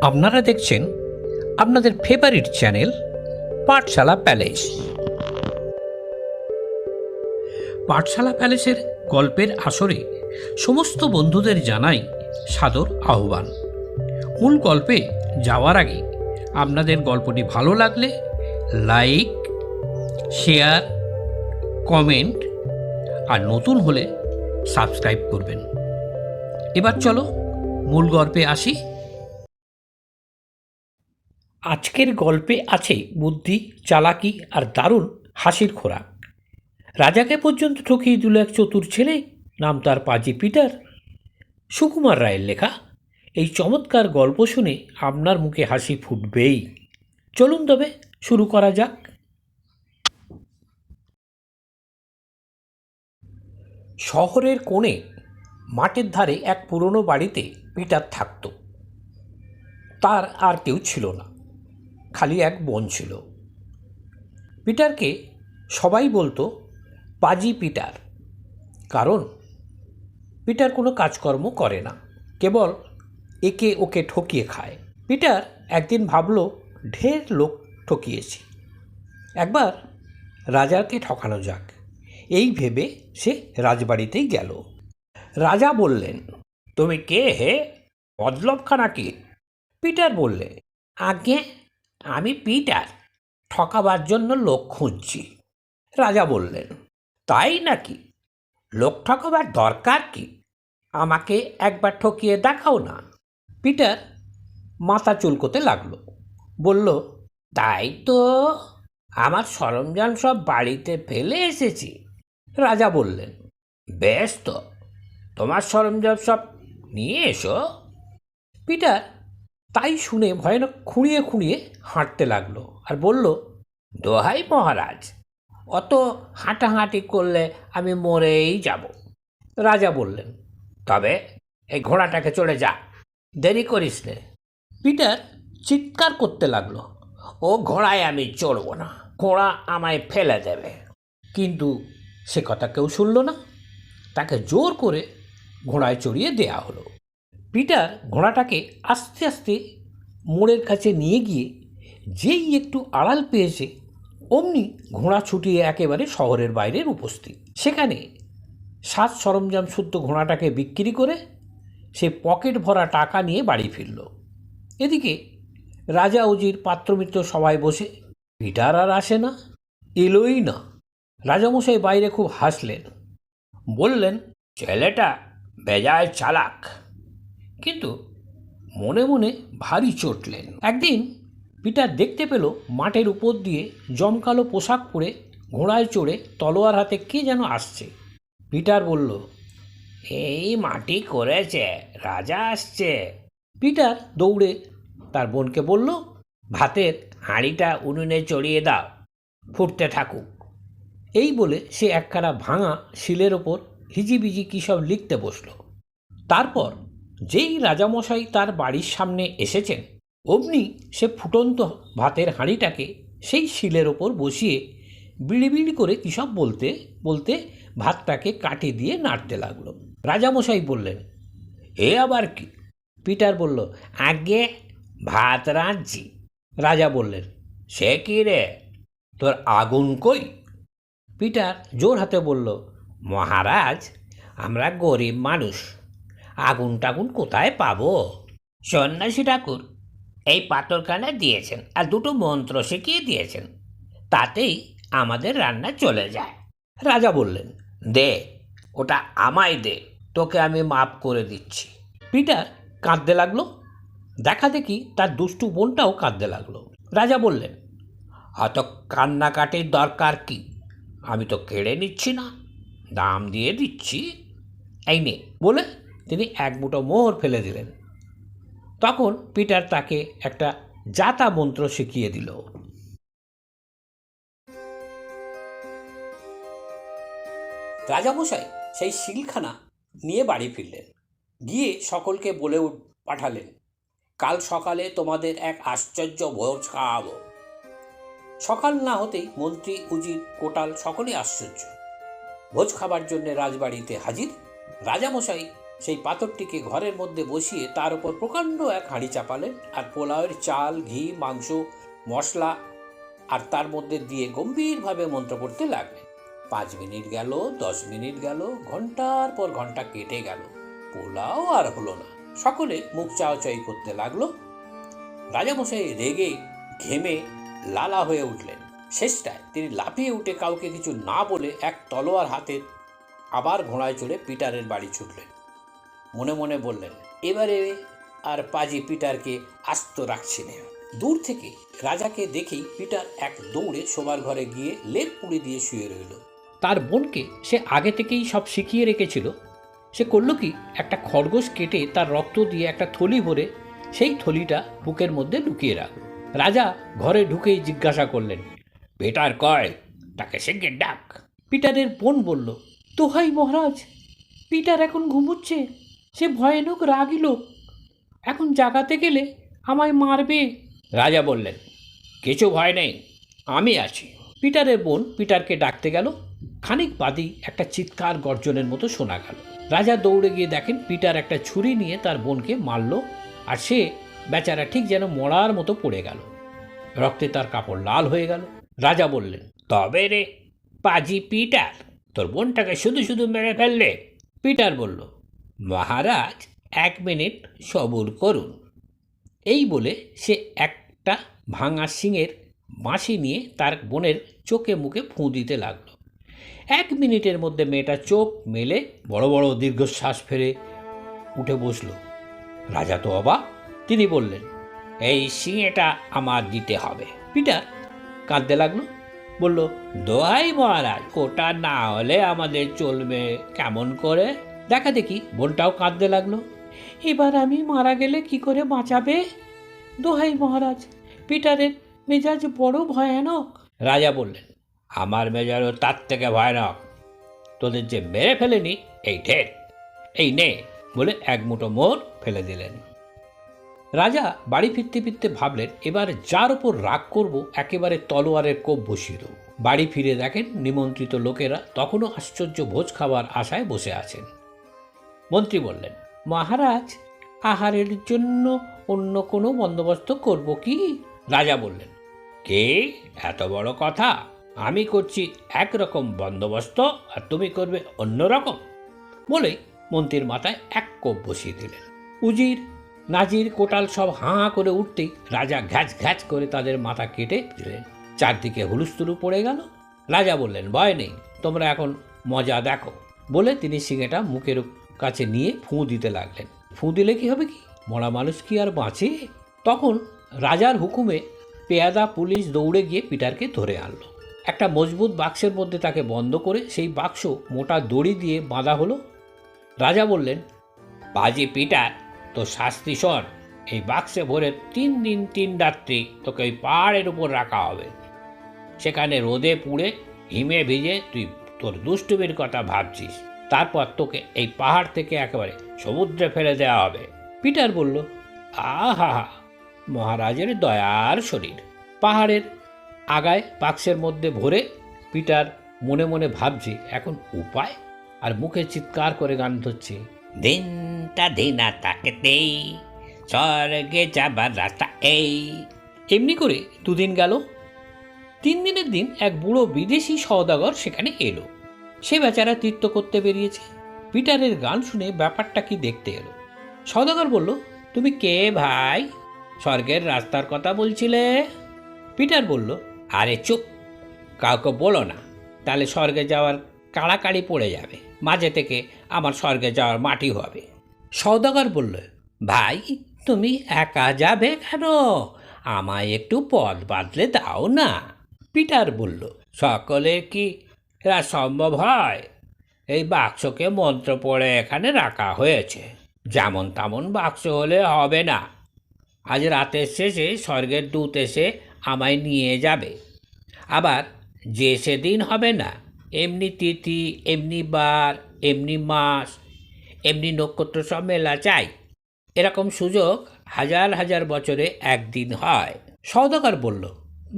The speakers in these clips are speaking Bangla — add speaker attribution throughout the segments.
Speaker 1: আপনারা দেখছেন আপনাদের ফেভারিট চ্যানেল পাঠশালা প্যালেস পাঠশালা প্যালেসের গল্পের আসরে সমস্ত বন্ধুদের জানাই সাদর আহ্বান। মূল গল্পে যাওয়ার আগে আপনাদের গল্পটি ভালো লাগলে লাইক শেয়ার কমেন্ট আর নতুন হলে সাবস্ক্রাইব করবেন। এবার চলো মূল গল্পে আসি। আজকের গল্পে আছে বুদ্ধি, চালাকি আর দারুণ হাসির খোরাক। রাজাকে পর্যন্ত ঠকিয়ে দিল এক চতুর ছেলে, নাম তার পাজি পিটার। সুকুমার রায়ের লেখা। এই চমৎকার গল্প শুনে আপনার মুখে হাসি ফুটবেই। চলুন তবে শুরু করা যাক। শহরের কোণে, মাঠের ধারে এক পুরনো বাড়িতে পিটার থাকত। তার আর কেউ ছিল না। খালি এক বোন ছিল। পিটারকে সবাই বলতো, পাজি পিটার। কারণ পিটার কোনো কাজকর্ম করে না, কেবল একে ওকে ঠকিয়ে খায়। পিটার একদিন ভাবল, ঢের লোক ঠকিয়েছি। একবার রাজাকে ঠকানো যাক। এই ভেবে সে রাজবাড়িতেই গেল। রাজা বললেন, তুমি কে হে? অদলবখানা কি? পিটার বললে আগে আমি পিটার, ঠকাবার জন্য লোক খুঁজছি। রাজা বললেন, তাই নাকি? লোক ঠকাবার দরকার কি? আমাকে একবার ঠকিয়ে দেখাও না। পিটার মাথা চুলকোতে লাগল। বলল, তাই তো, আমার সরঞ্জাম সব বাড়িতে ফেলে এসেছি। রাজা বললেন, বেশ তো, তোমার সরঞ্জাম সব নিয়ে এসো। পিটার তাই শুনে ভয়ানক খুঁড়িয়ে খুঁড়িয়ে হাঁটতে লাগল আর বলল, দোহাই মহারাজ, অত হাঁটাহাঁটি করলে আমি মরেই যাব। রাজা বললেন, তবে এই ঘোড়াটাকে চড়ে যা, দেরি করিস নে। পিটার চিৎকার করতে লাগল, ও ঘোড়ায় আমি চড়ব না, ঘোড়া আমায় ফেলে দেবে। কিন্তু সে কথা কেউ শুনল না, তাকে জোর করে ঘোড়ায় চড়িয়ে দেয়া হলো। পিটার ঘোড়াটাকে আস্তে আস্তে মোড়ের কাছে নিয়ে গিয়ে যেই একটু আড়াল পেয়েছে, অমনি ঘোড়া ছুটিয়ে একেবারে শহরের বাইরের উপস্থিত। সেখানে সাজ সরঞ্জাম শুদ্ধ ঘোড়াটাকে বিক্রি করে সে পকেট ভরা টাকা নিয়ে বাড়ি ফিরল। এদিকে রাজা উজির পাত্রমিত্র সবাই বসে, পিটার আর আসে না, এলোই না। রাজামশাই বাইরে খুব হাসলেন। বললেন, ছেলেটা বেজায় চালাক। কিন্তু মনে মনে ভারী চটলেন। একদিন পিটার দেখতে পেল মাঠের উপর দিয়ে জমকালো পোশাক পরে ঘোড়ায় চড়ে তলোয়ার হাতে কে যেন আসছে। পিটার বলল, এই মাটি করেছে, রাজা আসছে। পিটার দৌড়ে তার বোনকে বলল, ভাতের হাঁড়িটা উনুনে চড়িয়ে দাও, ফুটতে থাকুক। এই বলে সে একখানা ভাঙা শিলের ওপর হিজিবিজি কী সব লিখতে বসল। তারপর যেই রাজামশাই তার বাড়ির সামনে এসেছেন অমনি সে ফুটন্ত ভাতের হাঁড়িটাকে সেই শিলের ওপর বসিয়ে বিড়ি বিড়ি করে কী সব বলতে বলতে ভাতটাকে কাটে দিয়ে নাড়তে লাগল। রাজামশাই বললেন, এ আবার কি? পিটার বলল, আগে ভাত রাঁধছি। রাজা বললেন, সে কি রে? তোর আগুন কই? পিটার জোর হাতে বলল, মহারাজ, আমরা গরিব মানুষ। আগুন টাগুন কোথায় পাবো? সন্ন্যাসী ঠাকুর, এই পাথরখানা দিয়েছেন আর দুটো মন্ত্র শিখিয়ে দিয়েছেন। তাতেই আমাদের রান্না চলে যায়। রাজা বললেন, দে, ওটা আমায় দে, তোকে আমি মাপ করে দিচ্ছি। পিটার কাঁদতে লাগল। দেখা দেখি তার দুষ্টু বোনটাও কাঁদতে লাগল। রাজা বললেন অত কান্নাকাটির দরকার কি? আমি তো কেড়ে নিচ্ছি না। দাম দিয়ে দিচ্ছি। এই নে। বলে তিনি এক মুঠো মোহর ফেলে দিলেন। তখন পিটার তাকে একটা জাতা মন্ত্র শিখিয়ে দিল। রাজামশাই সেই শিলখানা নিয়ে বাড়ি ফিরলেন। গিয়ে সকলকে বলে পাঠালেন, কাল সকালে তোমাদের এক আশ্চর্য ভোজ খাওয়াবো। সকাল না হতেই মন্ত্রী, উজির, কোটাল সকলেই আশ্চর্য। ভোজ খাবার জন্য রাজবাড়িতে হাজির? রাজামশাই সেই পাথরটিকে ঘরের মধ্যে বসিয়ে তার উপর প্রকাণ্ড এক হাঁড়ি চাপালেন আর পোলাওয়ের চাল, ঘি, মাংস, মশলা আর তার মধ্যে দিয়ে গম্ভীরভাবে মন্ত্র পড়তে লাগলেন। পাঁচ মিনিট গেল, দশ মিনিট গেল, ঘণ্টার পর ঘণ্টা কেটে গেল। পোলাও আর হলো না। সকলে মুখ চাওয়াচাই করতে লাগল। রাজামশাই রেগে, ঘেমে, লালা হয়ে উঠলেন। শেষটায় তিনি লাফিয়ে উঠে কাউকে কিছু না বলে এক তলোয়ার হাতে আবার ঘোড়ায় চড়ে পিটারের বাড়ি ছুটলেন। মনে মনে বললেন, এবারে আর পাজি পিটারকে আস্ত রাখছে না। দূর থেকে রাজাকে দেখেই পিটার এক দৌড়ে শোবার ঘরে গিয়ে লেপ পুড়ি দিয়ে শুয়ে রইল। তার বোনকে সে আগে থেকেই সব শিখিয়ে রেখেছিল। সে করল কি, একটা খরগোশ কেটে তার রক্ত দিয়ে একটা থলি ভরে সেই থলিটা বুকের মধ্যে লুকিয়ে রাখল রাজা ঘরে ঢুকেই জিজ্ঞাসা করলেন, পিটার কয়? তাকে সেগে ডাক। পিটারের বোন বলল, দোহাই মহারাজ, পিটার এখন ঘুমোচ্ছে। সে ভয়ানক রাগি লোক। এখন জাগাতে গেলে আমায় মারবে। রাজা বললেন, কিছু ভয় নেই, আমি আছি। পিটারের বোন পিটারকে ডাকতে গেল। খানিক বাদই একটা চিৎকার গর্জনের মতো শোনা গেল। রাজা দৌড়ে গিয়ে দেখেন পিটার একটা ছুরি নিয়ে তার বোনকে মারল আর সে বেচারা ঠিক যেন মরার মতো পড়ে গেল। রক্তে তার কাপড় লাল হয়ে গেল। রাজা বললেন, তবে রে পাজি পিটার, তোর বোনটাকে শুধু শুধু মেরে ফেললে? পিটার বলল মহারাজ, এক মিনিট সবর করুন। এই বলে সে একটা ভাঙা শিঙের বাঁশি নিয়ে তার বোনের চোখে মুখে ফুঁ দিতে লাগল। এক মিনিটের মধ্যে মেয়েটা চোখ মেলে বড় বড় দীর্ঘশ্বাস ফেলে উঠে বসল। রাজা তো অবাক, তিনি বললেন, এই শিঙেটা আমার দিতে হবে। পিটার কাঁদতে লাগল, বলল দোহাই মহারাজ ওটা না হলে আমাদের চলবে কেমন করে? দেখা দেখি বোনটাও কাঁদতে লাগল। এবার আমি মারা গেলে কি করে বাঁচাবে? দোহাই মহারাজ, পিটারের মেজাজ বড় ভয়ানক। রাজা বললেন, আমার মেজাজও তার থেকে ভয়ানক। তোদের যে মেরে ফেলেনি, এই ঢের। এই নে, বলে এক মুঠো মোর ফেলে দিলেন। রাজা বাড়ি ফিরতে ফিরতে ভাবলেন, এবার যার ওপর রাগ করব, একেবারে তলোয়ারের কোপ বসিয়ে দেবো। বাড়ি ফিরে দেখেন নিমন্ত্রিত লোকেরা তখনও আশ্চর্য ভোজ খাবার আশায় বসে আছেন। মন্ত্রী বললেন, মহারাজ, আহারের জন্য অন্য কোনো বন্দোবস্ত করব কি? রাজা বললেন, কে? এত বড় কথা। আমি করছি একরকম বন্দোবস্ত আর তুমি করবে অন্য রকম বলেই মন্ত্রীর মাথায় এক কোপ বসিয়ে দিলেন। উজির, নাজির কোটাল সব হাঁ করে উঠতেই রাজা ঘ্যাচ ঘ্যাচ করে তাদের মাথা কেটে দিলেন। চারদিকে হুলুস্থুলু পড়ে গেল। রাজা বললেন, ভয় নেই, তোমরা এখন মজা দেখো। বলে তিনি সিঙেটা মুখের কাছে নিয়ে ফুঁ দিতে লাগলেন। ফুঁ দিলে কি হবে কি? মরা মানুষ কি আর বাঁচে? তখন রাজার হুকুমে পেয়াদা পুলিশ দৌড়ে গিয়ে পিটারকে ধরে আনলো। একটা মজবুত বাক্সের মধ্যে তাকে বন্ধ করে সেই বাক্স মোটা দড়ি দিয়ে বাঁধা হলো। রাজা বললেন, বাজে পিটার তো শাস্তি শোন। এই বাক্সে ভরে তিন দিন, তিন রাত্রি তোকে ওই পাহাড়ের উপর রাখা হবে। সেখানে রোদে পুড়ে, হিমে ভিজে তুই তোর দুষ্টুমির কথা ভাবছিস। তারপর তোকে এই পাহাড় থেকে একেবারে সমুদ্রে ফেলে দেওয়া হবে। পিটার বলল আহা মহারাজের দয়ার শরীর। পাহাড়ের আগায় বাক্সের মধ্যে ভরে পিটার মনে মনে ভাবছে এখন উপায়? আর মুখে চিৎকার করে গান ধরছে দিনটা দিনা তাকেতেই স্বর্গে যাবার রাস্তা এই। এমনি করে দুদিন গেল। তিন দিনের দিন এক বুড়ো বিদেশি সওদাগর সেখানে এলো। সে বেচারা তীর্থ করতে বেরিয়েছে। পিটারের গান শুনে ব্যাপারটা কি দেখতে এলো। সওদাগর বলল, তুমি কে ভাই? স্বর্গের রাস্তার কথা বলছিলে? পিটার বলল, আরে চুপ, কাউকে বলো না। তাহলে স্বর্গে যাওয়ার কাড়াকাড়ি পড়ে যাবে। মাঝে থেকে আমার স্বর্গে যাওয়ার মাটি হবে। সৌদাগর বলল, ভাই, তুমি একা যাবে কেন? আমায় একটু পথ বাদলে দাও না। পিটার বলল, সকলে কি এরা সম্ভব হয়। এই বাক্সকে মন্ত্র পড়ে এখানে রাখা হয়েছে। যেমন তেমন বাক্স হলে হবে না। আজ রাতের শেষে, স্বর্গের দূত এসে আমায় নিয়ে যাবে। আবার যে সেদিন হবে না, এমনি তিথি, এমনি বার, এমনি মাস, এমনি নক্ষত্র সব মেলা চাই। এরকম সুযোগ হাজার হাজার বছরে একদিন হয়। সৌদাগর বলল,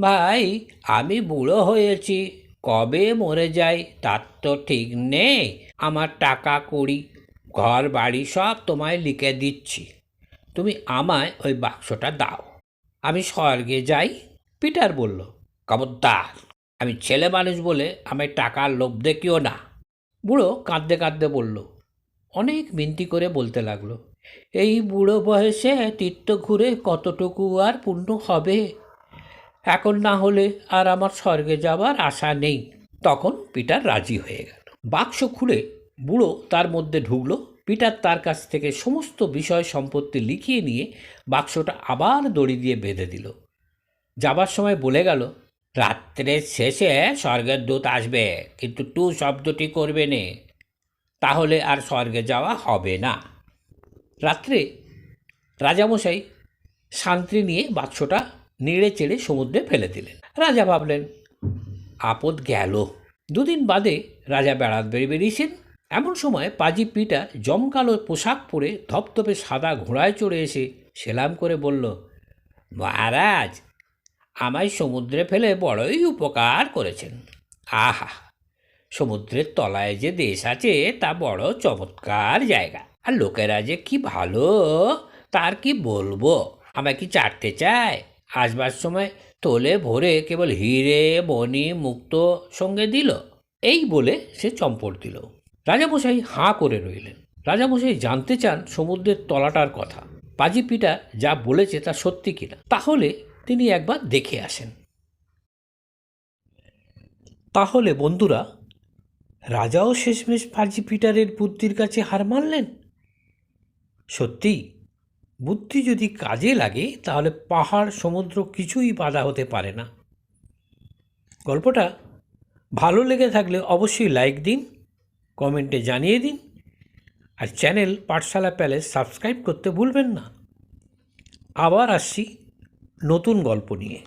Speaker 1: ভাই, আমি বুড়ো হয়েছি। কবে মরে যাই, তার তো ঠিক নেই। আমার টাকা, কড়ি, ঘর, বাড়ি সব তোমায় লিখে দিচ্ছি। তুমি আমায় ওই বাক্সটা দাও। আমি স্বর্গে যাই, পিটার বলল। খবরদার, আমি ছেলে মানুষ বলে আমায় টাকার লোভ দেখিও না। বুড়ো কাঁদতে কাঁদতে বলল। অনেক মিনতি করে বলতে লাগল। এই বুড়ো বয়সে তীর্থ ঘুরে কতটুকু আর পূর্ণ হবে? এখন না হলে আর আমার স্বর্গে যাবার আশা নেই। তখন পিটার রাজি হয়ে গেল। বাক্স খুলে বুড়ো তার মধ্যে ঢুকলো। পিটার তার কাছ থেকে সমস্ত বিষয় সম্পত্তি লিখিয়ে নিয়ে বাক্সটা আবার দড়ি দিয়ে বেঁধে দিল। যাবার সময় বলে গেল রাত্রের শেষে স্বর্গের দূত আসবে, কিন্তু টু শব্দটি করবে নে। তাহলে আর স্বর্গে যাওয়া হবে না। রাত্রে রাজামশাই শান্তি নিয়ে বাক্সটা নেড়ে চেড়ে সমুদ্রে ফেলে দিলেন। রাজা ভাবলেন, আপদ গেল। দুদিন বাদে রাজা বেড়াত বেরিয়ে বেরিয়েছেন। এমন সময় পাজি পিটার জমকালো পোশাক পরে ধপধপে সাদা ঘোড়ায় চড়ে এসে সেলাম করে বলল, মহারাজ, আমায় সমুদ্রে ফেলে বড়ই উপকার করেছেন। আহা, সমুদ্রের তলায় যে দেশ আছে তা বড় চমৎকার জায়গা। আর লোকেরা যে কি ভালো, তার কি বলব? আমায় কি চাটতে চায়? আসবার সময় তোলে ভরে কেবল হিরে, বনি, মুক্ত সঙ্গে দিল। এই বলে সে চম্পট দিল। রাজামশাই হাঁ করে রইলেন। রাজামশাই জানতে চান সমুদ্রের তলাটার কথা। পাজি পিটার যা বলেছে তা সত্যি কিনা? তাহলে তিনি একবার দেখে আসেন। তাহলে বন্ধুরা, রাজাও শেষমেশ পাজি পিটারের বুদ্ধির কাছে হার মানলেন? সত্যি বুদ্ধি যদি কাজে লাগে, তাহলে পাহাড়, সমুদ্র কিছুই বাধা হতে পারে না। গল্পটা ভালো লেগে থাকলে অবশ্যই লাইক দিন কমেন্টে জানিয়ে দিন, আর চ্যানেল পাঠশালা প্যালেস সাবস্ক্রাইব করতে ভুলবেন না। আবার আসছি নতুন গল্প নিয়ে।